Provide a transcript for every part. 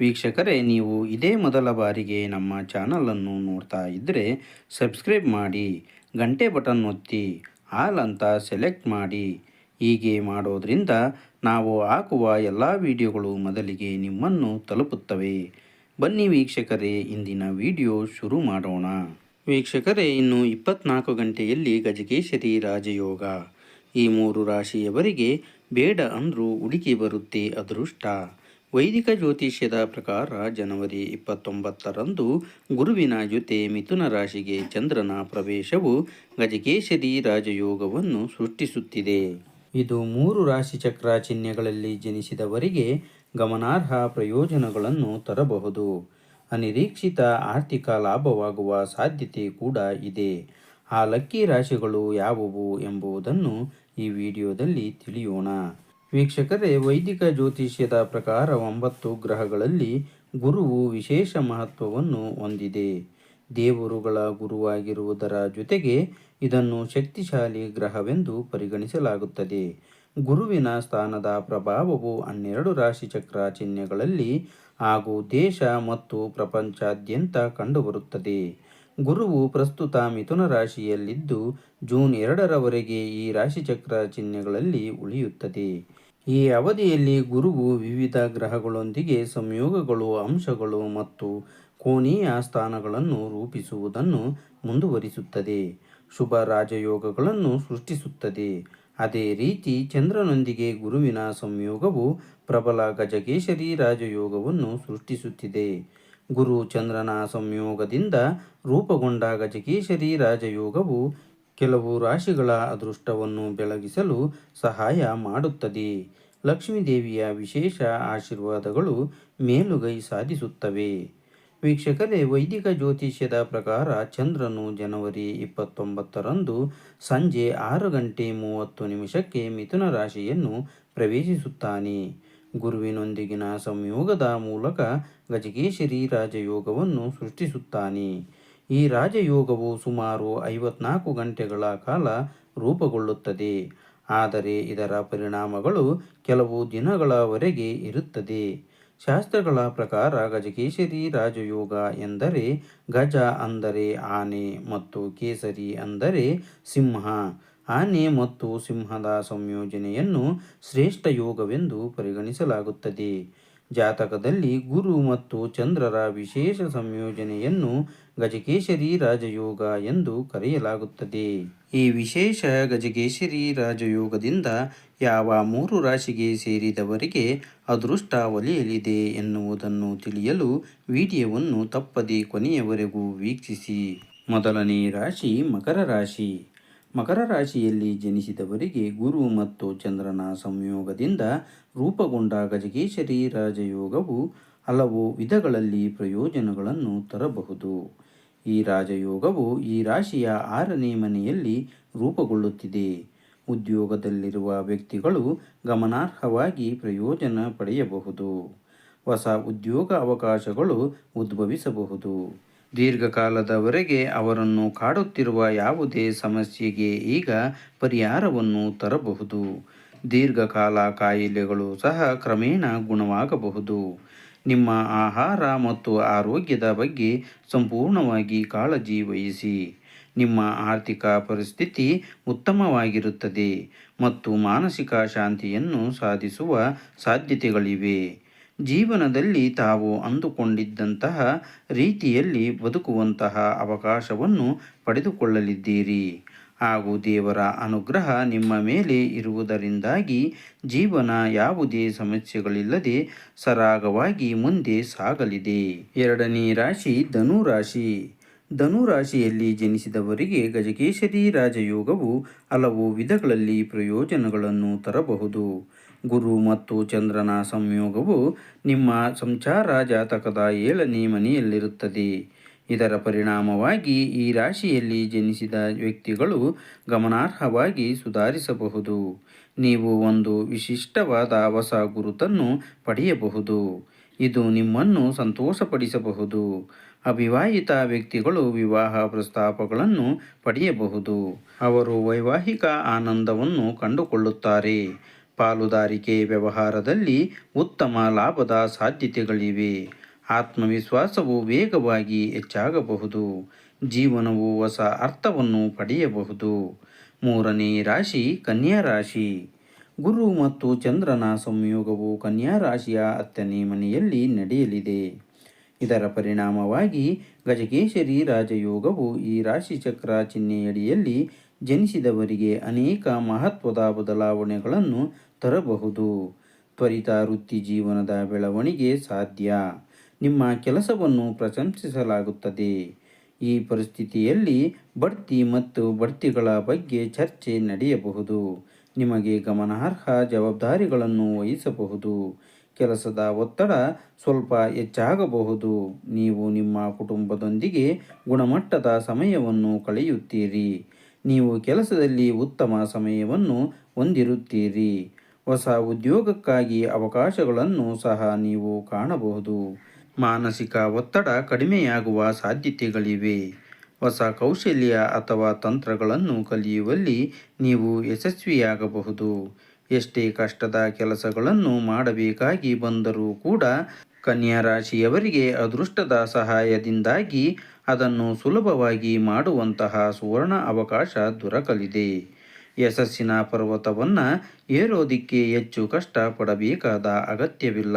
ವೀಕ್ಷಕರೇ, ನೀವು ಇದೇ ಮೊದಲ ಬಾರಿಗೆ ನಮ್ಮ ಚಾನಲನ್ನು ನೋಡ್ತಾ ಇದ್ದರೆ ಸಬ್ಸ್ಕ್ರೈಬ್ ಮಾಡಿ, ಗಂಟೆ ಬಟನ್ ಒತ್ತಿ, ಆಲ್ ಅಂತ ಸೆಲೆಕ್ಟ್ ಮಾಡಿ. ಹೀಗೆ ಮಾಡೋದರಿಂದ ನಾವು ಹಾಕುವ ಎಲ್ಲ ವಿಡಿಯೋಗಳು ಮೊದಲಿಗೆ ನಿಮ್ಮನ್ನು ತಲುಪುತ್ತವೆ. ಬನ್ನಿ ವೀಕ್ಷಕರೇ, ಇಂದಿನ ವಿಡಿಯೋ ಶುರು ಮಾಡೋಣ. ವೀಕ್ಷಕರೇ, ಇನ್ನು ಇಪ್ಪತ್ನಾಲ್ಕು ಗಂಟೆಯಲ್ಲಿ ಗಜಕೇಶರಿ ರಾಜಯೋಗ. ಈ ಮೂರು ರಾಶಿಯವರಿಗೆ ಬೇಡ ಅಂದರೂ ಹುಡುಕಿ ಬರುತ್ತೆ ಅದೃಷ್ಟ. ವೈದಿಕ ಜ್ಯೋತಿಷ್ಯದ ಪ್ರಕಾರ ಜನವರಿ ಇಪ್ಪತ್ತೊಂಬತ್ತರಂದು ಗುರುವಿನ ಜೊತೆ ಮಿಥುನ ರಾಶಿಗೆ ಚಂದ್ರನ ಪ್ರವೇಶವು ಗಜಕೇಶರಿ ರಾಜಯೋಗವನ್ನು ಸೃಷ್ಟಿಸುತ್ತಿದೆ. ಇದು ಮೂರು ರಾಶಿಚಕ್ರ ಚಿಹ್ನೆಗಳಲ್ಲಿ ಜನಿಸಿದವರಿಗೆ ಗಮನಾರ್ಹ ಪ್ರಯೋಜನಗಳನ್ನು ತರಬಹುದು. ಅನಿರೀಕ್ಷಿತ ಆರ್ಥಿಕ ಲಾಭವಾಗುವ ಸಾಧ್ಯತೆ ಕೂಡ ಇದೆ. ಆ ಲಕ್ಕಿ ರಾಶಿಗಳು ಯಾವುವು ಎಂಬುದನ್ನು ಈ ವಿಡಿಯೋದಲ್ಲಿ ತಿಳಿಯೋಣ. ವೀಕ್ಷಕರೇ, ವೈದಿಕ ಜ್ಯೋತಿಷ್ಯದ ಪ್ರಕಾರ ಒಂಬತ್ತು ಗ್ರಹಗಳಲ್ಲಿ ಗುರುವು ವಿಶೇಷ ಮಹತ್ವವನ್ನು ಹೊಂದಿದೆ. ದೇವರುಗಳ ಗುರುವಾಗಿರುವುದರ ಜೊತೆಗೆ ಇದನ್ನು ಶಕ್ತಿಶಾಲಿ ಗ್ರಹವೆಂದು ಪರಿಗಣಿಸಲಾಗುತ್ತದೆ. ಗುರುವಿನ ಸ್ಥಾನದ ಪ್ರಭಾವವು ಹನ್ನೆರಡು ರಾಶಿಚಕ್ರ ಚಿಹ್ನೆಗಳಲ್ಲಿ ಹಾಗೂ ದೇಶ ಮತ್ತು ಪ್ರಪಂಚಾದ್ಯಂತ ಕಂಡುಬರುತ್ತದೆ. ಗುರುವು ಪ್ರಸ್ತುತ ಮಿಥುನ ರಾಶಿಯಲ್ಲಿದ್ದು ಜೂನ್ ಎರಡರವರೆಗೆ ಈ ರಾಶಿಚಕ್ರ ಚಿಹ್ನೆಗಳಲ್ಲಿ ಉಳಿಯುತ್ತದೆ. ಈ ಅವಧಿಯಲ್ಲಿ ಗುರುವು ವಿವಿಧ ಗ್ರಹಗಳೊಂದಿಗೆ ಸಂಯೋಗಗಳು, ಅಂಶಗಳು ಮತ್ತು ಕೋನೀಯ ಸ್ಥಾನಗಳನ್ನು ರೂಪಿಸುವುದನ್ನು ಮುಂದುವರಿಸುತ್ತದೆ. ಶುಭ ರಾಜಯೋಗಗಳನ್ನು ಸೃಷ್ಟಿಸುತ್ತದೆ. ಅದೇ ರೀತಿ ಚಂದ್ರನೊಂದಿಗೆ ಗುರುವಿನ ಸಂಯೋಗವು ಪ್ರಬಲ ಗಜಕೇಶರಿ ರಾಜಯೋಗವನ್ನು ಸೃಷ್ಟಿಸುತ್ತಿದೆ. ಗುರು ಚಂದ್ರನ ಸಂಯೋಗದಿಂದ ರೂಪುಗೊಂಡ ಗಜಕೇಶರಿ ರಾಜಯೋಗವು ಕೆಲವು ರಾಶಿಗಳ ಅದೃಷ್ಟವನ್ನು ಬೆಳಗಿಸಲು ಸಹಾಯ ಮಾಡುತ್ತದೆ. ಲಕ್ಷ್ಮೀದೇವಿಯ ವಿಶೇಷ ಆಶೀರ್ವಾದಗಳು ಮೇಲುಗೈ ಸಾಧಿಸುತ್ತವೆ. ವೀಕ್ಷಕರೇ, ವೈದಿಕ ಜ್ಯೋತಿಷ್ಯದ ಪ್ರಕಾರ ಚಂದ್ರನು ಜನವರಿ ಇಪ್ಪತ್ತೊಂಬತ್ತರಂದು ಸಂಜೆ ಆರು ಗಂಟೆ ಮೂವತ್ತು ನಿಮಿಷಕ್ಕೆ ಮಿಥುನ ರಾಶಿಯನ್ನು ಪ್ರವೇಶಿಸುತ್ತಾನೆ. ಗುರುವಿನೊಂದಿಗಿನ ಸಂಯೋಗದ ಮೂಲಕ ಗಜಕೇಶರಿ ರಾಜಯೋಗವನ್ನು ಸೃಷ್ಟಿಸುತ್ತಾನೆ. ಈ ರಾಜಯೋಗವು ಸುಮಾರು ಐವತ್ನಾಲ್ಕು ಗಂಟೆಗಳ ಕಾಲ ರೂಪುಗೊಳ್ಳುತ್ತದೆ. ಆದರೆ ಇದರ ಪರಿಣಾಮಗಳು ಕೆಲವು ದಿನಗಳವರೆಗೆ ಇರುತ್ತದೆ. ಶಾಸ್ತ್ರಗಳ ಪ್ರಕಾರ ಗಜಕೇಶರಿ ರಾಜಯೋಗ ಎಂದರೆ ಗಜ ಅಂದರೆ ಆನೆ ಮತ್ತು ಕೇಸರಿ ಅಂದರೆ ಸಿಂಹ. ಆನೆ ಮತ್ತು ಸಿಂಹದ ಸಂಯೋಜನೆಯನ್ನು ಶ್ರೇಷ್ಠ ಯೋಗವೆಂದು ಪರಿಗಣಿಸಲಾಗುತ್ತದೆ. ಜಾತಕದಲ್ಲಿ ಗುರು ಮತ್ತು ಚಂದ್ರರ ವಿಶೇಷ ಸಂಯೋಜನೆಯನ್ನು ಗಜಕೇಶರಿ ರಾಜಯೋಗ ಎಂದು ಕರೆಯಲಾಗುತ್ತದೆ. ಈ ವಿಶೇಷ ಗಜಕೇಶರಿ ರಾಜಯೋಗದಿಂದ ಯಾವ ಮೂರು ರಾಶಿಗೆ ಸೇರಿದವರಿಗೆ ಅದೃಷ್ಟ ಒಲಿಯಲಿದೆ ಎನ್ನುವುದನ್ನು ತಿಳಿಯಲು ವಿಡಿಯೋವನ್ನು ತಪ್ಪದೆ ಕೊನೆಯವರೆಗೂ ವೀಕ್ಷಿಸಿ. ಮೊದಲನೇ ರಾಶಿ ಮಕರ ರಾಶಿ. ಮಕರ ರಾಶಿಯಲ್ಲಿ ಜನಿಸಿದವರಿಗೆ ಗುರು ಮತ್ತು ಚಂದ್ರನ ಸಂಯೋಗದಿಂದ ರೂಪುಗೊಂಡ ಗಜಕೇಶರಿ ರಾಜಯೋಗವು ಹಲವು ವಿಧಗಳಲ್ಲಿ ಪ್ರಯೋಜನಗಳನ್ನು ತರಬಹುದು. ಈ ರಾಜಯೋಗವು ಈ ರಾಶಿಯ ಆರನೇ ಮನೆಯಲ್ಲಿ ರೂಪುಗೊಳ್ಳುತ್ತಿದೆ. ಉದ್ಯೋಗದಲ್ಲಿರುವ ವ್ಯಕ್ತಿಗಳು ಗಮನಾರ್ಹವಾಗಿ ಪ್ರಯೋಜನ ಪಡೆಯಬಹುದು. ಹೊಸ ಉದ್ಯೋಗ ಅವಕಾಶಗಳು ಉದ್ಭವಿಸಬಹುದು. ದೀರ್ಘಕಾಲದವರೆಗೆ ಅವರನ್ನು ಕಾಡುತ್ತಿರುವ ಯಾವುದೇ ಸಮಸ್ಯೆಗೆ ಈಗ ಪರಿಹಾರವನ್ನು ತರಬಹುದು. ದೀರ್ಘಕಾಲ ಕಾಯಿಲೆಗಳು ಸಹ ಕ್ರಮೇಣ ಗುಣವಾಗಬಹುದು. ನಿಮ್ಮ ಆಹಾರ ಮತ್ತು ಆರೋಗ್ಯದ ಬಗ್ಗೆ ಸಂಪೂರ್ಣವಾಗಿ ಕಾಳಜಿ ವಹಿಸಿ. ನಿಮ್ಮ ಆರ್ಥಿಕ ಪರಿಸ್ಥಿತಿ ಉತ್ತಮವಾಗಿರುತ್ತದೆ ಮತ್ತು ಮಾನಸಿಕ ಶಾಂತಿಯನ್ನು ಸಾಧಿಸುವ ಸಾಧ್ಯತೆಗಳಿವೆ. ಜೀವನದಲ್ಲಿ ತಾವು ಅಂದುಕೊಂಡಿದ್ದಂತಹ ರೀತಿಯಲ್ಲಿ ಬದುಕುವಂತಹ ಅವಕಾಶವನ್ನು ಪಡೆದುಕೊಳ್ಳಲಿದ್ದೀರಿ. ಹಾಗೂ ದೇವರ ಅನುಗ್ರಹ ನಿಮ್ಮ ಮೇಲೆ ಇರುವುದರಿಂದಾಗಿ ಜೀವನ ಯಾವುದೇ ಸಮಸ್ಯೆಗಳಿಲ್ಲದೆ ಸರಾಗವಾಗಿ ಮುಂದೆ ಸಾಗಲಿದೆ. ಎರಡನೇ ರಾಶಿ ಧನು ರಾಶಿ ಧನು ರಾಶಿಯಲ್ಲಿ ಜನಿಸಿದವರಿಗೆ ಗಜಕೇಶರಿ ರಾಜಯೋಗವು ಹಲವು ವಿಧಗಳಲ್ಲಿ ಪ್ರಯೋಜನಗಳನ್ನು ತರಬಹುದು. ಗುರು ಮತ್ತು ಚಂದ್ರನ ಸಂಯೋಗವು ನಿಮ್ಮ ಸಂಚಾರ ಜಾತಕದ ಏಳನೇ ಮನೆಯಲ್ಲಿರುತ್ತದೆ. ಇದರ ಪರಿಣಾಮವಾಗಿ ಈ ರಾಶಿಯಲ್ಲಿ ಜನಿಸಿದ ವ್ಯಕ್ತಿಗಳು ಗಮನಾರ್ಹವಾಗಿ ಸುಧಾರಿಸಬಹುದು. ನೀವು ಒಂದು ವಿಶಿಷ್ಟವಾದ ಹೊಸ ಗುರುತನ್ನು ಪಡೆಯಬಹುದು. ಇದು ನಿಮ್ಮನ್ನು ಸಂತೋಷಪಡಿಸಬಹುದು. ಅವಿವಾಹಿತ ವ್ಯಕ್ತಿಗಳು ವಿವಾಹ ಪ್ರಸ್ತಾಪಗಳನ್ನು ಪಡೆಯಬಹುದು. ಅವರು ವೈವಾಹಿಕ ಆನಂದವನ್ನು ಕಂಡುಕೊಳ್ಳುತ್ತಾರೆ. ಪಾಲುದಾರಿಕೆ ವ್ಯವಹಾರದಲ್ಲಿ ಉತ್ತಮ ಲಾಭದ ಸಾಧ್ಯತೆಗಳಿವೆ. ಆತ್ಮವಿಶ್ವಾಸವು ವೇಗವಾಗಿ ಹೆಚ್ಚಾಗಬಹುದು. ಜೀವನವು ಹೊಸ ಅರ್ಥವನ್ನು ಪಡೆಯಬಹುದು. ಮೂರನೇ ರಾಶಿ, ಕನ್ಯಾ ರಾಶಿ. ಗುರು ಮತ್ತು ಚಂದ್ರನ ಸಂಯೋಗವು ಕನ್ಯಾ ರಾಶಿಯ ಹತ್ತನೇ ಮನೆಯಲ್ಲಿ ನಡೆಯಲಿದೆ. ಇದರ ಪರಿಣಾಮವಾಗಿ ಗಜಕೇಶರಿ ರಾಜಯೋಗವು ಈ ರಾಶಿಚಕ್ರ ಚಿಹ್ನೆಯಡಿಯಲ್ಲಿ ಜನಿಸಿದವರಿಗೆ ಅನೇಕ ಮಹತ್ವದ ಬದಲಾವಣೆಗಳನ್ನು ತರಬಹುದು. ತ್ವರಿತ ವೃತ್ತಿ ಜೀವನದ ಬೆಳವಣಿಗೆ ಸಾಧ್ಯ. ನಿಮ್ಮ ಕೆಲಸವನ್ನು ಪ್ರಶಂಸಿಸಲಾಗುತ್ತದೆ. ಈ ಪರಿಸ್ಥಿತಿಯಲ್ಲಿ ಬಡ್ತಿ ಮತ್ತು ಬಡ್ತಿಗಳ ಬಗ್ಗೆ ಚರ್ಚೆ ನಡೆಯಬಹುದು. ನಿಮಗೆ ಗಮನಾರ್ಹ ಜವಾಬ್ದಾರಿಗಳನ್ನು ವಹಿಸಬಹುದು. ಕೆಲಸದ ಒತ್ತಡ ಸ್ವಲ್ಪ ಹೆಚ್ಚಾಗಬಹುದು. ನೀವು ನಿಮ್ಮ ಕುಟುಂಬದೊಂದಿಗೆ ಗುಣಮಟ್ಟದ ಸಮಯವನ್ನು ಕಳೆಯುತ್ತೀರಿ. ನೀವು ಕೆಲಸದಲ್ಲಿ ಉತ್ತಮ ಸಮಯವನ್ನು ಹೊಂದಿರುತ್ತೀರಿ. ಹೊಸ ಉದ್ಯೋಗಕ್ಕಾಗಿ ಅವಕಾಶಗಳನ್ನು ಸಹ ನೀವು ಕಾಣಬಹುದು. ಮಾನಸಿಕ ಒತ್ತಡ ಕಡಿಮೆಯಾಗುವ ಸಾಧ್ಯತೆಗಳಿವೆ. ಹೊಸ ಕೌಶಲ್ಯ ಅಥವಾ ತಂತ್ರಗಳನ್ನು ಕಲಿಯುವಲ್ಲಿ ನೀವು ಯಶಸ್ವಿಯಾಗಬಹುದು. ಎಷ್ಟೇ ಕಷ್ಟದ ಕೆಲಸಗಳನ್ನು ಮಾಡಬೇಕಾಗಿ ಬಂದರೂ ಕೂಡ ಕನ್ಯಾ ರಾಶಿಯವರಿಗೆ ಅದೃಷ್ಟದ ಸಹಾಯದಿಂದಾಗಿ ಅದನ್ನು ಸುಲಭವಾಗಿ ಮಾಡುವಂತಹ ಸುವರ್ಣ ಅವಕಾಶ ದೊರಕಲಿದೆ. ಯಶಸ್ಸಿನ ಪರ್ವತವನ್ನು ಏರೋದಿಕ್ಕೆ ಹೆಚ್ಚು ಕಷ್ಟಪಡಬೇಕಾದ ಅಗತ್ಯವಿಲ್ಲ.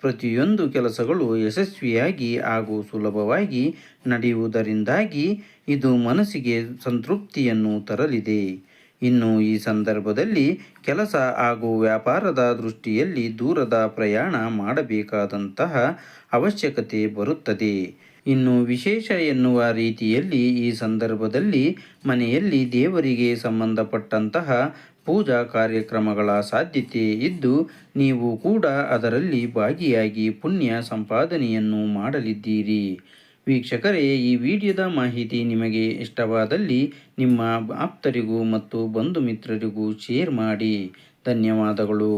ಪ್ರತಿಯೊಂದು ಕೆಲಸಗಳು ಯಶಸ್ವಿಯಾಗಿ ಹಾಗೂ ಸುಲಭವಾಗಿ ನಡೆಯುವುದರಿಂದಾಗಿ ಇದು ಮನಸ್ಸಿಗೆ ಸಂತೃಪ್ತಿಯನ್ನು ತರಲಿದೆ. ಇನ್ನು ಈ ಸಂದರ್ಭದಲ್ಲಿ ಕೆಲಸ ಹಾಗೂ ವ್ಯಾಪಾರದ ದೃಷ್ಟಿಯಲ್ಲಿ ದೂರದ ಪ್ರಯಾಣ ಮಾಡಬೇಕಾದಂತಹ ಅವಶ್ಯಕತೆ ಬರುತ್ತದೆ. ಇನ್ನು ವಿಶೇಷ ಎನ್ನುವ ರೀತಿಯಲ್ಲಿ ಈ ಸಂದರ್ಭದಲ್ಲಿ ಮನೆಯಲ್ಲಿ ದೇವರಿಗೆ ಸಂಬಂಧಪಟ್ಟಂತಹ ಪೂಜಾ ಕಾರ್ಯಕ್ರಮಗಳ ಸಾಧ್ಯತೆ ಇದ್ದು, ನೀವು ಕೂಡ ಅದರಲ್ಲಿ ಭಾಗಿಯಾಗಿ ಪುಣ್ಯ ಸಂಪಾದನೆಯನ್ನು ಮಾಡಲಿದ್ದೀರಿ. ವೀಕ್ಷಕರೇ, ಈ ವಿಡಿಯೋದ ಮಾಹಿತಿ ನಿಮಗೆ ಇಷ್ಟವಾದಲ್ಲಿ ನಿಮ್ಮ ಆಪ್ತರಿಗೂ ಮತ್ತು ಬಂಧು ಮಿತ್ರರಿಗೂ ಶೇರ್ ಮಾಡಿ. ಧನ್ಯವಾದಗಳು.